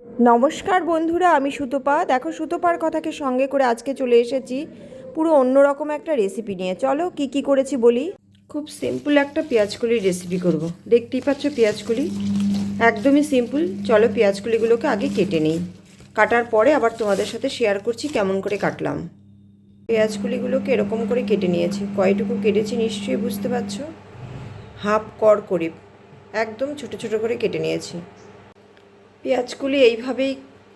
নমস্কার বন্ধুরা, আমি সুতপা। দেখো, সুতপার কথাকে সঙ্গে করে আজকে চলে এসেছি পুরো অন্যরকম একটা রেসিপি নিয়ে। চলো, কি কি করেছি বলি? খুব সিম্পল একটা পেঁয়াজকলির রেসিপি করব। দেখতেই পাচ্ছ পেঁয়াজকলি? একদমই সিম্পল চলো, পেঁয়াজকলিগুলোকে আগে কেটে নিই। কাটার পরে আবার তোমাদের সাথে শেয়ার করছি কেমন করে কাটলাম। পেঁয়াজকলিগুলোকে এরকম করে কেটে নিয়েছি। কয়টুকু কেটেছি নিশ্চয়ই বুঝতে পারছ? হাফ কর করে একদম ছোট ছোট করে কেটে নিয়েছি। পেঁয়াজগুলি এইভাবেই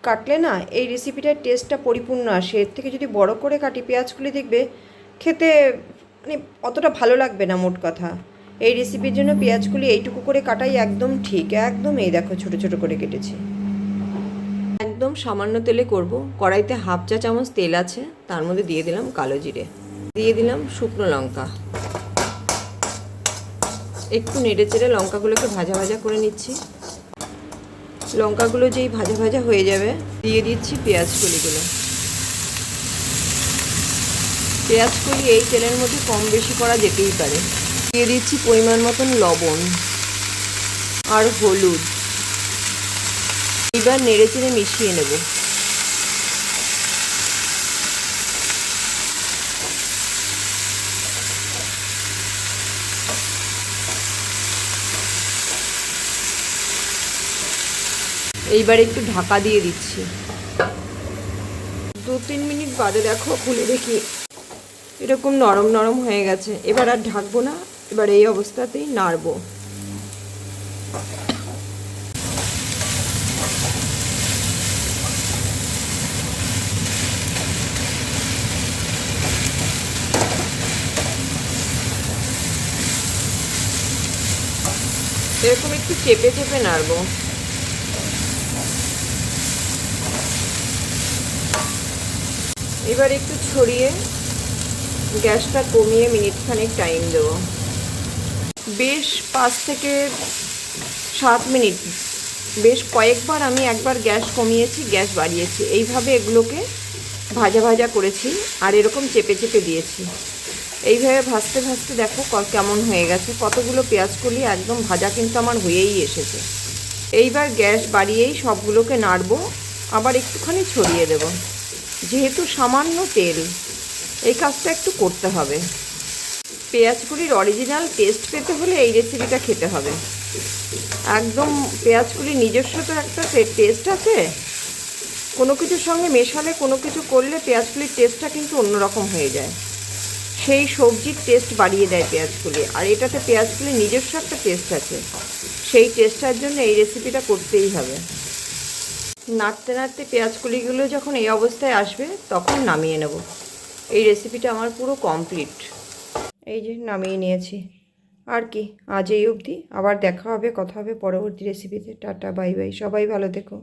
কাটলে না, এই রেসিপিটার টেস্টটা পরিপূর্ণ আসে। এর থেকে যদি বড় করে কাটি পেঁয়াজগুলি দেখবে, খেতে মানে অতটা ভালো লাগবে না মোট কথা। এই রেসিপির জন্য পেঁয়াজগুলি এইটুকু করে কাটাই একদম ঠিক, একদম এই দেখো ছোট ছোট করে কেটেছি। একদম সামান্য তেলে করব, কড়াইতে হাফ চা চামচ তেল আছে, তার মধ্যে দিয়ে দিলাম কালো জিরে। দিয়ে দিলাম শুকনো লঙ্কা। একটু নেড়ে চেড়ে লঙ্কাগুলোকে ভাজা ভাজা করে নিচ্ছি। লঙ্কাগুলো যেই ভাজা ভাজা হয়ে যাবে, দিয়ে দিচ্ছি পেঁয়াজ কলিগুলো। পেঁয়াজ কলি এই তেলের মধ্যে কম বেশি করা যেতেই পারে। দিয়ে দিচ্ছি পরিমাণ মতন লবণ আর হলুদ। এবার নেড়ে চেড়ে মিশিয়ে নেব। এইবার একটু ঢাকা দিয়ে দিচ্ছি। দু তিন মিনিট বাদে দেখো, খুলে দেখি। এরকম নরম নরম হয়ে গেছে। এবার আর ঢাকবো না, এবার এই অবস্থাতেই নাড়বো। এরকম একটু চেপে চেপে নাড়বো। এবার একটু ছড়িয়ে গ্যাসটা কমিয়ে মিনিট খানেক টাইম দেবো। বেশ পাঁচ থেকে সাত মিনিট, বেশ কয়েকবার আমি একবার গ্যাস কমিয়েছি, গ্যাস বাড়িয়েছি। এইভাবে এগুলোকে ভাজা ভাজা করেছি আর এরকম চেপে চেপে দিয়েছি। এইভাবে ভাজতে ভাজতে দেখো কেমন হয়ে গেছে। কতগুলো পেঁয়াজ কলি একদম ভাজা কিন্তু আমার হয়েই এসেছে। এইবার গ্যাস বাড়িয়েই সবগুলোকে নাড়বো, আবার একটুখানি ছড়িয়ে দেবো। যেহেতু সামান্য তেল, এই কাজটা একটু করতে হবে। পেঁয়াজকুলির অরিজিনাল টেস্ট পেতে হলে এই রেসিপিটা খেতে হবে। একদম পেঁয়াজকুলির নিজস্ব তো একটা টেস্ট আছে। কোনো কিছুর সঙ্গে মেশালে কোনো কিছু করলে পেঁয়াজকুলির টেস্টটা কিন্তু অন্যরকম হয়ে যায়। সেই সবজির টেস্ট বাড়িয়ে দেয় পেঁয়াজকুলি আর এটাতে পেঁয়াজকুলির নিজস্ব একটা টেস্ট আছে। সেই টেস্টটার জন্য এই রেসিপিটা করতেই হবে। নাড়তে নাড়তে পেঁয়াজ কুলিগুলো যখন এই অবস্থায় আসবে, তখন নামিয়ে নেব। এই রেসিপিটা আমার পুরো কমপ্লিট এই যে নামিয়ে নিয়েছি। আর কি, আজ এই অবধি। আবার দেখা হবে, কথা হবে পরবর্তী রেসিপিতে টাটা বাই বাই সবাই ভালো থেকো।